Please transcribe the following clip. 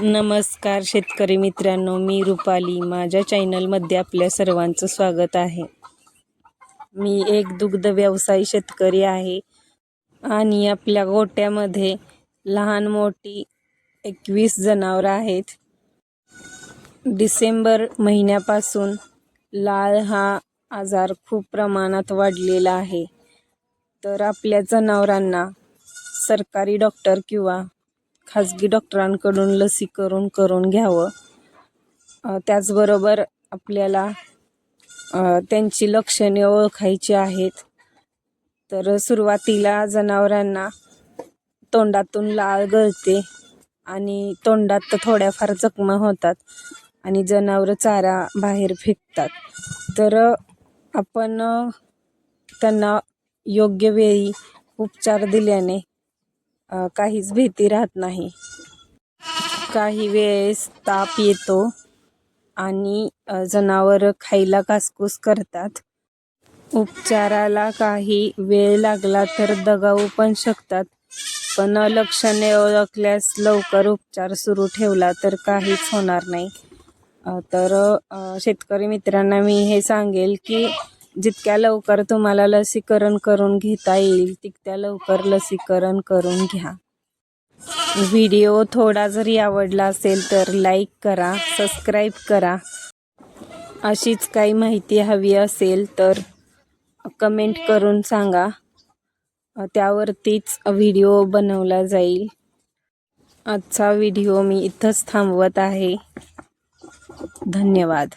नमस्कार शेतकरी मित्रांनो मी रुपाली. माझ्या चॅनलमध्ये आपल्या सर्वांचं स्वागत आहे. मी एक दुग्ध व्यवसायी शेतकरी आहे आणि आपल्या गोट्यामध्ये लहान मोठी एकवीस जनावरं आहेत. डिसेंबर महिन्यापासून लाळ हा आजार खूप प्रमाणात वाढलेला आहे. तर आपल्या जनावरांना सरकारी डॉक्टर किंवा खाजगी डॉक्टरांकडून लसीकरण करून घ्यावं. त्याचबरोबर आपल्याला त्यांची लक्षणे ओळखायची आहेत. तर सुरुवातीला जनावरांना तोंडातून लाळ गळते आणि तोंडात थोड्याफार जखमा होतात आणि जनावरं चारा बाहेर फेकतात. तर आपण त्यांना योग्य वेळी उपचार दिल्याने काहीच भीती राहत नाही. काही वेळेस ताप येतो आणि जनावरं खायला कासकूस करतात. उपचाराला काही वेळ लागला तर दगावू पण शकतात. पण लक्षणे ओळखल्यास लवकर उपचार सुरू ठेवला तर काहीच होणार नाही. तर शेतकरी मित्रांना मी हे सांगेल की जितक्या लवकर तुम्हाला लसीकरण करून घेता येईल तितक्या लवकर लसीकरण करून घ्या. व्हिडिओ थोडा जरी आवडला असेल तर लाईक करा सबस्क्राईब करा. अशीच काही माहिती हवी असेल तर कमेंट करून सांगा. त्यावरतीच व्हिडिओ बनवला जाईल. आजचा व्हिडिओ मी इथंच थांबवत आहे. धन्यवाद.